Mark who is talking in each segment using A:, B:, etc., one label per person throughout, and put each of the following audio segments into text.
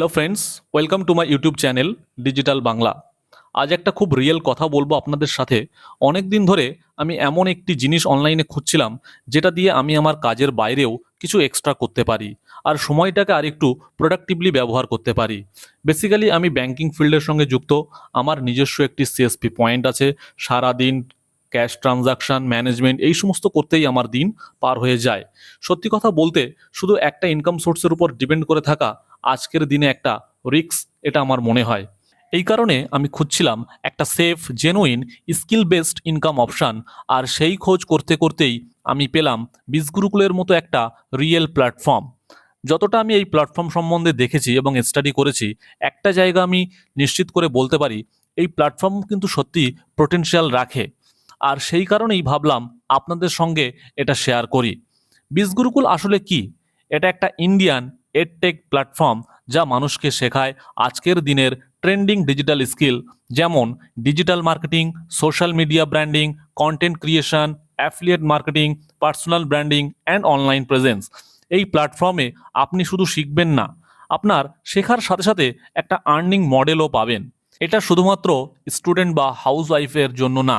A: Hello friends welcome to my YouTube channel digital Bangla আজ একটা খুব রিয়েল কথা বলব আপনাদের সাথে। অনেক দিন ধরে আমি এমন একটি জিনিস অনলাইনে খুঁজছিলাম, যেটা দিয়ে আমি আমার কাজের বাইরেও কিছু এক্সট্রা করতে পারি, আর সময়টাকে আর একটু প্রোডাক্টিভলি ব্যবহার করতে পারি। বেসিক্যালি আমি ব্যাংকিং ফিল্ডের সঙ্গে যুক্ত, আমার নিজস্ব একটি সিএসপি পয়েন্ট আছে, সারাদিন ক্যাশ ট্রানজাকশন ম্যানেজমেন্ট এই সমস্ত করতেই আমার দিন পার হয়ে যায়। সত্যি কথা বলতে, শুধু একটা ইনকাম সোর্সের উপর ডিপেন্ড করে থাকা আজকের দিনে একটা রিস্ক, এটা আমার মনে হয়। এই কারণে আমি খুঁজছিলাম একটা safe, genuine skill based income option, আর সেই খোঁজ করতে করতেই আমি পেলাম বিজগুরুকুলের মতো একটা রিয়েল প্ল্যাটফর্ম। যতটা আমি এই প্ল্যাটফর্ম সম্বন্ধে দেখেছি এবং স্টাডি করেছি, একটা জায়গা আমি নিশ্চিত করে বলতে পারি, এই প্ল্যাটফর্ম কিন্তু সত্যি পোটেনশিয়াল রাখে। আর সেই কারণেই ভাবলাম আপনাদের সঙ্গে এটা শেয়ার করি। বিজগুরুকুল আসলে কি? এটা একটা ইন্ডিয়ান এডটেক প্ল্যাটফর্ম যা মানুষকে শেখায় আজকের দিনের ট্রেন্ডিং ডিজিটাল স্কিল যেমন digital marketing social media branding content creation affiliate marketing personal branding and online presence এই প্ল্যাটফর্মে আপনি শুধু শিখবেন না, আপনার শেখার সাথে সাথে একটা আর্নিং মডেলও পাবেন। এটা শুধুমাত্র স্টুডেন্ট বা হাউস ওয়াইফের জন্য না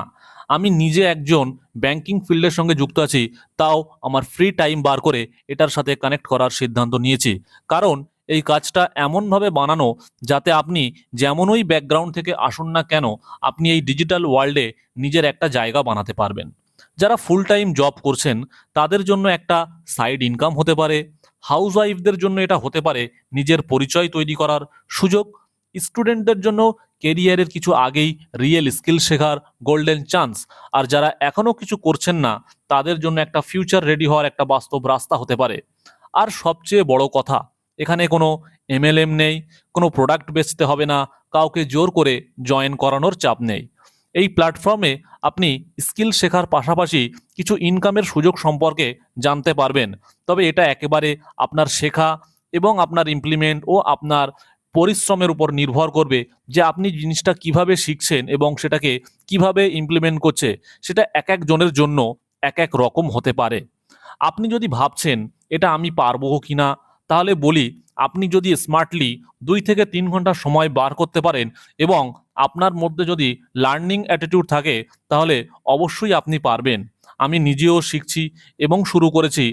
A: আমি নিজে একজন ব্যাংকিং ফিল্ডের সঙ্গে যুক্ত আছি, তাও আমার ফ্রি টাইম বার করে এটার সাথে কানেক্ট করার সিদ্ধান্ত নিয়েছি। কারণ এই কাজটা এমনভাবে বানানো যাতে আপনি যেমনই ব্যাকগ্রাউন্ড থেকে আসুন না কেন, আপনি এই ডিজিটাল ওয়ার্ল্ডে নিজের একটা জায়গা বানাতে পারবেন। যারা ফুল টাইম জব করছেন, তাদের জন্য একটা সাইড ইনকাম হতে পারে হাউস ওয়াইফদের জন্য এটা হতে পারে নিজের পরিচয় তৈরি করার সুযোগ স্টুডেন্টদের জন্য কেরিয়ারের কিছু আগেই রিয়েল স্কিল শেখার গোল্ডেন চান্স আর যারা এখনও কিছু করছেন না, তাদের জন্য একটা ফিউচার রেডি হওয়ার একটা বাস্তব রাস্তা হতে পারে। আর সবচেয়ে বড় কথা, এখানে কোনো এমএলএম নেই, কোনো প্রোডাক্ট বেচতে হবে না, কাউকে জোর করে জয়েন করানোর চাপ নেই। এই প্ল্যাটফর্মে আপনি স্কিল শেখার পাশাপাশি কিছু ইনকামের সুযোগ সম্পর্কে জানতে পারবেন। তবে এটা একেবারে আপনার শেখা এবং আপনার ইমপ্লিমেন্ট ও আপনার পরিশ্রমের উপর নির্ভর করবে যে আপনি জিনিসটা কীভাবে শিখছেন এবং সেটাকে কীভাবে ইমপ্লিমেন্ট করছে, সেটা এক এক জনের জন্য এক এক রকম হতে পারে। আপনি যদি ভাবছেন এটা আমি পারব কি না তাহলে বলি আপনি যদি স্মার্টলি দুই থেকে তিন ঘণ্টা সময় বার করতে পারেন এবং আপনার মধ্যে যদি লার্নিং অ্যাটিটিউড থাকে, তাহলে অবশ্যই আপনি পারবেন। আমি নিজেও শিখছি এবং শুরু করেছি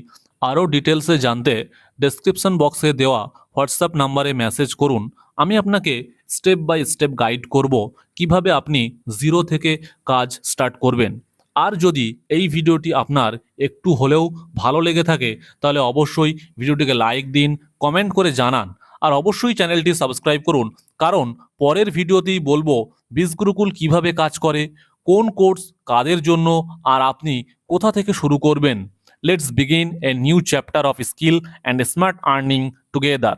A: আরও ডিটেলসে জানতে। ডেসক্রিপশন বক্সে দেওয়া হোয়াটসঅ্যাপ নাম্বারে মেসেজ করুন। আমি আপনাকে স্টেপ বাই স্টেপ গাইড করব কীভাবে আপনি জিরো থেকে কাজ স্টার্ট করবেন। আর যদি এই ভিডিওটি আপনার একটু হলেও ভালো লেগে থাকে, তাহলে অবশ্যই ভিডিওটিকে লাইক দিন কমেন্ট করে জানান। আর অবশ্যই চ্যানেলটি সাবস্ক্রাইব করুন। কারণ পরের ভিডিওতেই বলব বীজগুরুকুল কীভাবে কাজ করে, কোন কোর্স কাদের জন্য, আর আপনি কোথা থেকে শুরু করবেন। Let's begin a new chapter of skill and smart earning together.